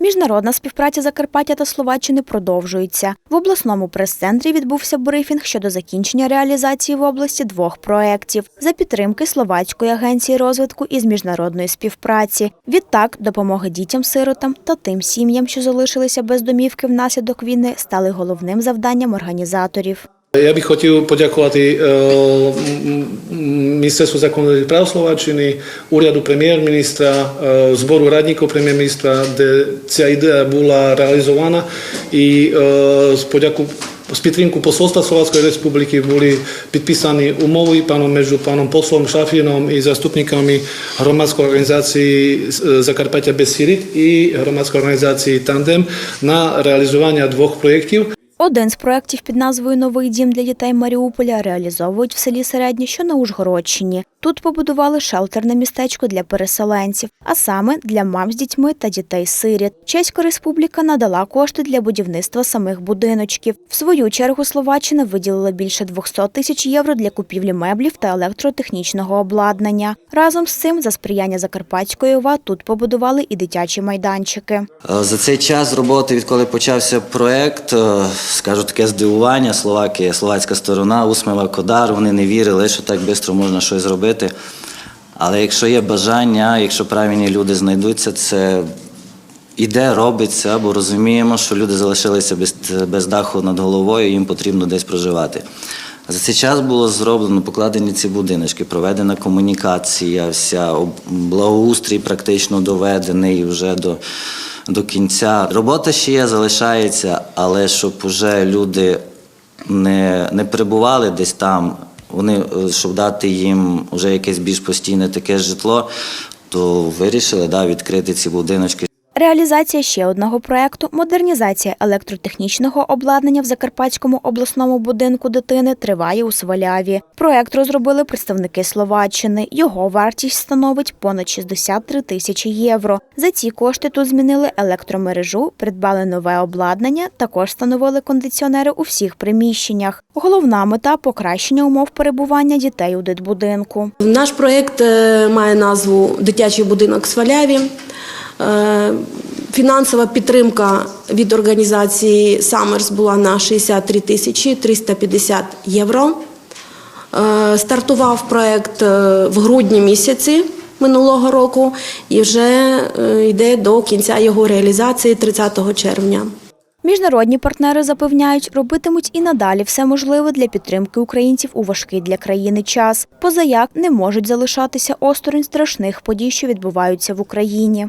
Міжнародна співпраця Закарпаття та Словаччини продовжується. В обласному прес-центрі відбувся брифінг щодо закінчення реалізації в області двох проєктів за підтримки Словацької агенції розвитку із міжнародної співпраці. Відтак, допомоги дітям-сиротам та тим сім'ям, що залишилися без домівки внаслідок війни, стали головним завданням організаторів. Ja bih хотів подякувати е, м, м, Міністерству законних прав Словаччини, уряду прем'єр-міністра, е, збору радників прем'єр-міністра, де ця ідея була реалізована. І е, з подяку з підтримку посольства Словацької республіки були підписані умови паном між паном послом Шафіном і заступниками громадської організації е, Закарпаття без сиріт і громадської організації Тандем на реалізування двох проєктів. Один з проєктів під назвою Новий дім для дітей Маріуполя реалізовують в селі Середнє, що на Ужгородщині. Тут побудували шелтерне містечко для переселенців, а саме для мам з дітьми та дітей-сиріт. Чеська республіка надала кошти для будівництва самих будиночків. В свою чергу Словаччина виділила більше 200 тисяч євро для купівлі меблів та електротехнічного обладнання. Разом з цим, за сприяння Закарпатської ОВА, тут побудували і дитячі майданчики. Е, За цей час роботи, відколи почався проект, е, скажу таке здивування, словаки, словацька сторона, Усмева Кодар, вони не вірили, що так швидко можна щось зробити. Але якщо є бажання, якщо правильні люди знайдуться, це іде, робиться, бо розуміємо, що люди залишилися без, без даху над головою, їм потрібно десь проживати. За цей час було зроблено, покладені ці будиночки, проведена комунікація, вся благоустрій практично доведений вже до, до кінця. Робота ще є, залишається, але щоб уже люди не, не перебували десь там, вони, е, щоб дати їм вже якесь більш постійне таке житло, то вирішили да, відкрити ці будиночки. Реалізація ще одного проекту модернізація електротехнічного обладнання в Закарпатському обласному будинку дитини триває у Сваляві. Проект розробили представники Словаччини. Його вартість становить понад 63 тисячі євро. За ці кошти тут змінили електромережу, придбали нове обладнання, також встановили кондиціонери у всіх приміщеннях. Головна мета покращення умов перебування дітей у дитбудинку. Наш проєкт е, має назву Дитячий будинок Сваляві. Е, Фінансова підтримка від організації Summers була на 63 тисячі 350 євро. Е, Стартував проєкт е, в грудні місяці минулого року і вже йде до кінця його реалізації 30 червня. Міжнародні партнери запевняють, робитимуть і надалі все можливе для підтримки українців у важкий для країни час. Позаяк не можуть залишатися осторонь страшних подій, що відбуваються в Україні.